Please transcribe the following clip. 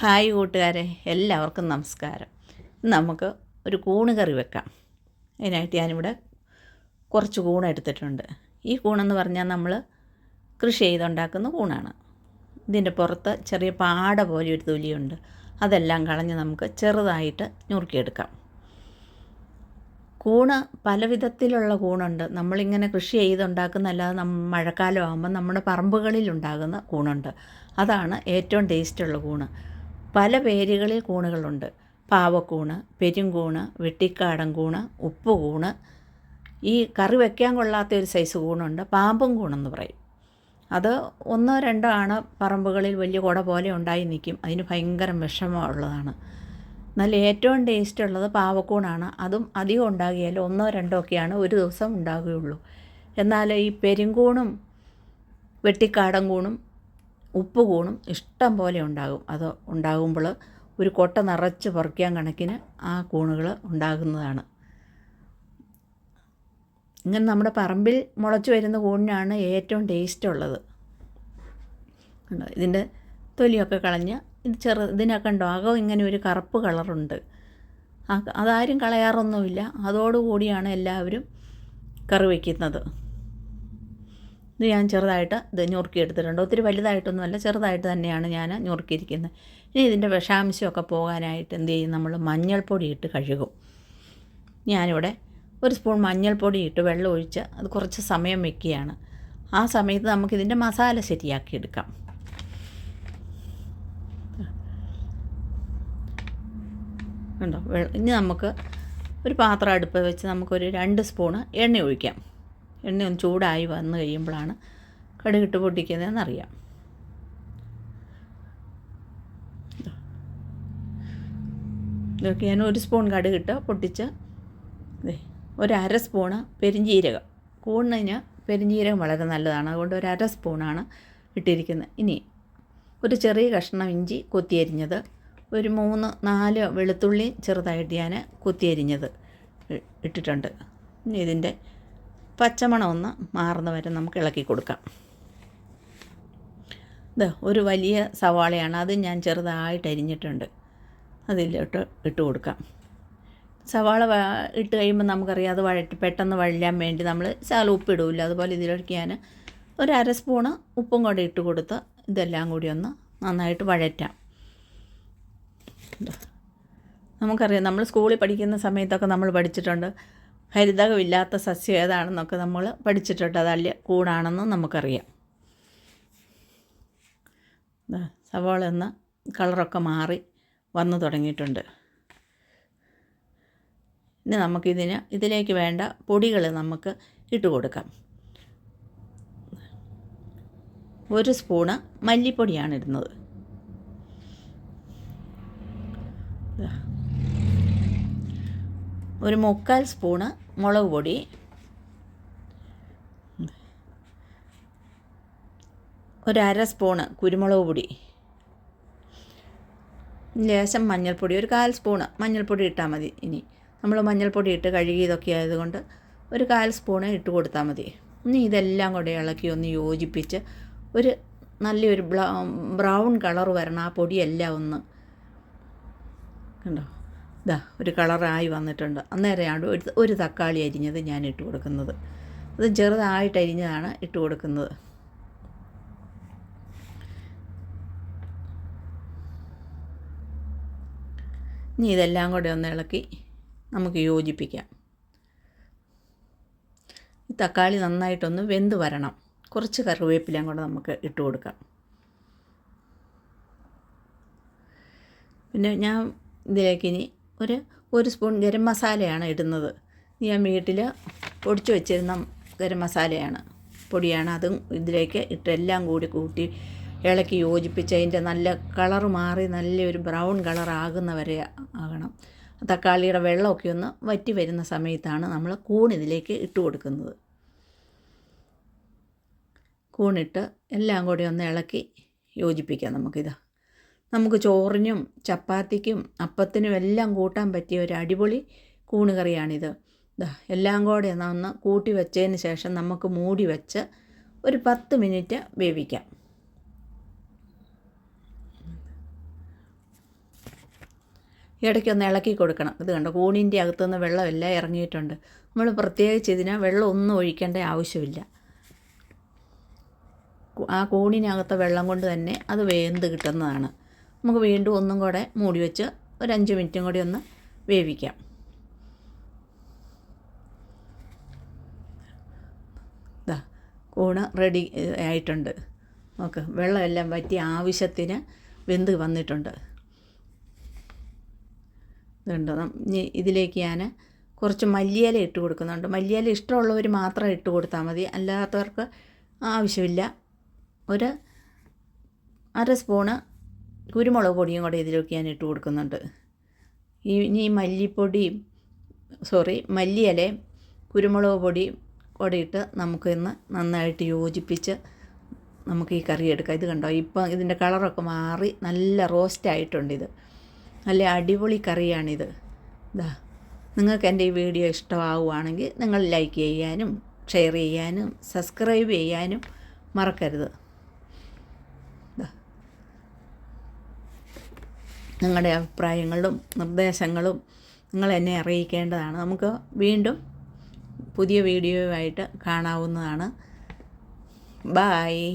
Hi കൂട്ടുകാരെ എല്ലാവർക്കും നമസ്കാരം. നമുക്ക് ഒരു കൂണ് കറി വെക്കാം. അതിനായിട്ട് ഞാനിവിടെ കുറച്ച് കൂണ് എടുത്തിട്ടുണ്ട്. ഈ കൂണെന്ന് പറഞ്ഞാൽ നമ്മൾ കൃഷി ചെയ്തുണ്ടാക്കുന്ന കൂണാണ്. ഇതിന്റെ പുറത്ത് ചെറിയ പാട പോലെ ഒരു തൊലിയുണ്ട്. അതെല്ലാം കളഞ്ഞ് നമുക്ക് ചെറുതായിട്ട് ഞുറുക്കിയെടുക്കാം. കൂണ് പല വിധത്തിലുള്ള കൂണുണ്ട്. നമ്മളിങ്ങനെ കൃഷി ചെയ്തുണ്ടാക്കുന്നതല്ലാതെ നം മഴക്കാലം ആകുമ്പോൾ നമ്മുടെ പറമ്പുകളിൽ ഉണ്ടാകുന്ന കൂണുണ്ട്. അതാണ് ഏറ്റവും ടേസ്റ്റുള്ള കൂണ്. പല പേരുകളിൽ കൂണുകളുണ്ട്. പാവക്കൂണ് പെരുങ്കൂണ് വെട്ടിക്കാടൻ കൂണ് ഉപ്പ് കൂണ് ഈ കറി വെക്കാൻ കൊള്ളാത്ത ഒരു സൈസ് കൂണുണ്ട്. പാമ്പും കൂണെന്ന് പറയും. അത് ഒന്നോ രണ്ടോ ആണ് പറമ്പുകളിൽ വലിയ കുട പോലെ ഉണ്ടായി നിൽക്കും. അതിന് ഭയങ്കര വിഷമമുള്ളതാണ് നല്ല ഏറ്റവും ടേസ്റ്റ് ഉള്ളത് പാവക്കൂണാണ്. അതും അധികം ഉണ്ടാകിയാലും ഒന്നോ രണ്ടോ ഒക്കെയാണ് ഒരു ദിവസം ഉണ്ടാകുകയുള്ളൂ. എന്നാൽ ഈ പെരുങ്കൂണും വെട്ടിക്കാടൻ കൂണും ഉപ്പ് കൂണും ഇഷ്ടം പോലെ ഉണ്ടാകും. അത് ഉണ്ടാകുമ്പോൾ ഒരു കൊട്ട നിറച്ച് പറിക്കാൻ കണക്കിന് ആ കൂണുകൾ ഉണ്ടാകുന്നതാണ്. ഇങ്ങനെ നമ്മുടെ പറമ്പിൽ മുളച്ച് വരുന്ന കൂണിനാണ് ഏറ്റവും ടേസ്റ്റ് ഉള്ളത്. ഇതിന്റെ തൊലിയൊക്കെ കളഞ്ഞ് ഇത് ചെറു ഇതിനൊക്കെ ഉണ്ടോ അകം ഇങ്ങനെ ഒരു കറുപ്പ് കളറുണ്ട് അതാരും കളയാറൊന്നുമില്ല. അതോടുകൂടിയാണ് എല്ലാവരും കറി വയ്ക്കുന്നത്. ഇത് ഞാൻ ചെറുതായിട്ട് ഇത് ഞുറുക്കി എടുത്തിട്ടുണ്ട്. ഒത്തിരി വലുതായിട്ടൊന്നുമല്ല ചെറുതായിട്ട് തന്നെയാണ് ഞാൻ ഞുറുക്കിയിരിക്കുന്നത്. ഇനി ഇതിന്റെ വിഷാംശമൊക്കെ പോകാനായിട്ട് എന്ത് ചെയ്യും? നമ്മൾ മഞ്ഞൾപ്പൊടി ഇട്ട് കഴുകും. ഞാനിവിടെ ഒരു സ്പൂൺ മഞ്ഞൾപ്പൊടി ഇട്ട് വെള്ളം ഒഴിച്ച് അത് കുറച്ച് സമയം വെക്കുകയാണ്. ആ സമയത്ത് നമുക്കിതിന്റെ മസാല ശരിയാക്കി എടുക്കാം. ഉണ്ടോ ഇനി നമുക്ക് ഒരു പാത്രം അടുപ്പ് വെച്ച് നമുക്കൊരു രണ്ട് സ്പൂണ് എണ്ണ ഒഴിക്കാം. എണ്ണ ഒന്ന് ചൂടായി വന്നു കഴിയുമ്പോഴാണ് കടുകിട്ട് പൊട്ടിക്കുന്നതെന്നറിയാം. ഇതൊക്കെ ഞാൻ ഒരു സ്പൂൺ കടുകിട്ട് പൊട്ടിച്ച് ഒരു അര സ്പൂണ് പെരിഞ്ജീരകം കൂണിന് പെരിഞ്ജീരകം വളരെ നല്ലതാണ്. അതുകൊണ്ട് ഒരു അര സ്പൂണാണ് ഇട്ടിരിക്കുന്നത്. ഇനി ഒരു ചെറിയ കഷ്ണം ഇഞ്ചി കൊത്തിയരിഞ്ഞത്. ഒരു മൂന്ന് നാല് വെളുത്തുള്ളി ചെറുതായിട്ട് ഞാൻ കൊത്തിയരിഞ്ഞത് ഇട്ടിട്ടുണ്ട്. ഇതിന്റെ പച്ചമണം ഒന്ന് മാറുന്ന വരെ നമുക്ക് ഇളക്കി കൊടുക്കാം. ഇത് ഒരു വലിയ സവാളയാണ്. അത് ഞാൻ ചെറുതായിട്ട് അരിഞ്ഞിട്ടുണ്ട്. അതിലോട്ട് ഇട്ട് കൊടുക്കാം. സവാള ഇട്ട് കഴിയുമ്പോൾ നമുക്കറിയാം അത് വഴറ്റി പെട്ടെന്ന് വഴലാൻ വേണ്ടി നമ്മൾ ശാല ഉപ്പിടില്ല അതുപോലെ ഇതിലേക്ക് ഞാൻ ഒരു അര സ്പൂണ് ഉപ്പും കൂടെ ഇട്ട് കൊടുത്ത് ഇതെല്ലാം കൂടി ഒന്ന് നന്നായിട്ട് വഴറ്റാം. നമുക്കറിയാം നമ്മൾ സ്കൂളിൽ പഠിക്കുന്ന സമയത്തൊക്കെ നമ്മൾ പഠിച്ചിട്ടുണ്ട്. ഹരിതകമില്ലാത്ത സസ്യം ഏതാണെന്നൊക്കെ നമ്മൾ പഠിച്ചിട്ടുണ്ട്. അതല്ല കൂടാണെന്ന് നമുക്കറിയാം. സവാള എന്ന കളറൊക്കെ മാറി വന്നു തുടങ്ങിയിട്ടുണ്ട്. ഇനി നമുക്കിതിന് ഇതിലേക്ക് വേണ്ട പൊടികൾ നമുക്ക് ഇട്ട് കൊടുക്കാം. ഒരു സ്പൂണ് മല്ലിപ്പൊടിയാണ് ഇടുന്നത്. ഒരു മുക്കാൽ സ്പൂണ് മുളക് പൊടി. ഒരു അര സ്പൂണ് കുരുമുളക് പൊടി. ലേശം മഞ്ഞൾപ്പൊടി ഒരു കാൽ സ്പൂണ് മഞ്ഞൾപ്പൊടി ഇട്ടാൽ മതി ഇനി. നമ്മൾ മഞ്ഞൾപ്പൊടി ഇട്ട് കഴുകി ഇതൊക്കെ ആയതുകൊണ്ട് ഒരു കാൽ സ്പൂണ് ഇട്ട് കൊടുത്താൽ മതി. ഇനി ഇതെല്ലാം കൂടെ ഇളക്കി ഒന്ന് യോജിപ്പിച്ച് ഒരു നല്ലൊരു ബ്രൗൺ കളർ വരണം ആ പൊടിയെല്ലാം ഒന്ന് കണ്ടോ? ഇതാ ഒരു കളറായി വന്നിട്ടുണ്ട്. അന്നേരമാണ് ഒരു ഒരു തക്കാളി അരിഞ്ഞത് ഞാൻ ഇട്ട് കൊടുക്കുന്നത്. അത് ചെറുതായിട്ട് അരിഞ്ഞതാണ് ഇട്ട് കൊടുക്കുന്നത്. ഇനി ഇതെല്ലാം കൂടെ ഒന്ന് ഇളക്കി നമുക്ക് യോജിപ്പിക്കാം. ഈ തക്കാളി നന്നായിട്ടൊന്ന് വെന്ത് വരണം. കുറച്ച് കറിവേപ്പിലയും കൂടെ നമുക്ക് ഇട്ട് കൊടുക്കാം. പിന്നെ ഞാൻ ഇതിലേക്ക് ഇനി ഒരു ഒരു സ്പൂൺ ഗരം മസാലയാണ് ഇടുന്നത്. ഞാൻ വീട്ടിൽ പൊടിച്ചു വെച്ചിരുന്ന ഗരം മസാലയാണ് പൊടിയാണ്. അതും ഇതിലേക്ക് ഇട്ട് എല്ലാം കൂടി കൂട്ടി ഇളക്കി യോജിപ്പിച്ച് അതിന്റെ നല്ല കളർ മാറി നല്ലൊരു ബ്രൗൺ കളർ ആകുന്ന വരെ ആകണം. തക്കാളിയുടെ വെള്ളമൊക്കെ ഒന്ന് വറ്റി വരുന്ന സമയത്താണ് നമ്മൾ കൂൺ ഇതിലേക്ക് ഇട്ട് കൊടുക്കുന്നത്. കൂണിട്ട് എല്ലാം കൂടി ഒന്ന് ഇളക്കി യോജിപ്പിക്കാം നമുക്കിത്. നമുക്ക് ചോറിനും ചപ്പാത്തിക്കും അപ്പത്തിനും എല്ലാം കൂട്ടാൻ പറ്റിയ ഒരു അടിപൊളി കൂണുകറിയാണിത്. എല്ലാം കൂടെ ഒന്ന് കൂട്ടി വെച്ചതിന് ശേഷം നമുക്ക് മൂടി വെച്ച് ഒരു പത്ത് മിനിറ്റ് വേവിക്കാം. ഇടയ്ക്കൊന്ന് ഇളക്കി കൊടുക്കണം. ഇത് കണ്ടോ കൂണിന്റെ അകത്തുനിന്ന് വെള്ളമെല്ലാം ഇറങ്ങിയിട്ടുണ്ട്. നമ്മൾ പ്രത്യേകിച്ച് ഇതിന് വെള്ളം ഒന്നും ഒഴിക്കേണ്ട ആവശ്യമില്ല. ആ കൂണിനകത്തെ വെള്ളം കൊണ്ട് തന്നെ അത് വേന്ത് കിട്ടുന്നതാണ്. നമുക്ക് വീണ്ടും ഒന്നും കൂടെ മൂടി വെച്ച് ഒരു അഞ്ച് മിനിറ്റും കൂടി ഒന്ന് വേവിക്കാം. ഇതാ കൂണ് റെഡി ആയിട്ടുണ്ട്. നോക്ക് വെള്ളമെല്ലാം വറ്റി ആവശ്യത്തിന് വെന്ത് വന്നിട്ടുണ്ട്. ഇതുണ്ട്? ഇനി ഇതിലേക്ക് ഞാൻ കുറച്ച് മല്ലിയില ഇട്ട് കൊടുക്കുന്നുണ്ട്. മല്ലിയില ഇഷ്ടമുള്ളവർ മാത്രം ഇട്ട് കൊടുത്താൽ മതി. അല്ലാത്തവർക്ക് ആവശ്യമില്ല. ഒരു അര സ്പൂണ് കുരുമുളക് പൊടിയും കൂടെ ഇതിലേക്ക് ഞാൻ ഇട്ട് കൊടുക്കുന്നുണ്ട്. ഇനി മല്ലിപ്പൊടി സോറി മല്ലിയിലയും കുരുമുളക് പൊടി കൂടെ ഇട്ട് നമുക്ക് ഇന്ന് നന്നായിട്ട് യോജിപ്പിച്ച് നമുക്ക് ഈ കറി എടുക്കാം. ഇത് കണ്ടോ? ഇപ്പം ഇതിന്റെ കളറൊക്കെ മാറി നല്ല റോസ്റ്റ് ആയിട്ടുണ്ട് ഇത്. നല്ല അടിപൊളി കറിയാണിത്. ഇതാ നിങ്ങൾക്ക് എന്റെ ഈ വീഡിയോ ഇഷ്ടമാവുകയാണെങ്കിൽ നിങ്ങൾ ലൈക്ക് ചെയ്യാനും ഷെയർ ചെയ്യാനും സബ്സ്ക്രൈബ് ചെയ്യാനും മറക്കരുത്. നിങ്ങളുടെ അഭിപ്രായങ്ങളും നിർദ്ദേശങ്ങളും നിങ്ങൾ എന്നെ അറിയിക്കേണ്ടതാണ്. നമുക്ക് വീണ്ടും പുതിയ വീഡിയോയുമായിട്ട് കാണാവുന്നതാണ്. ബായ്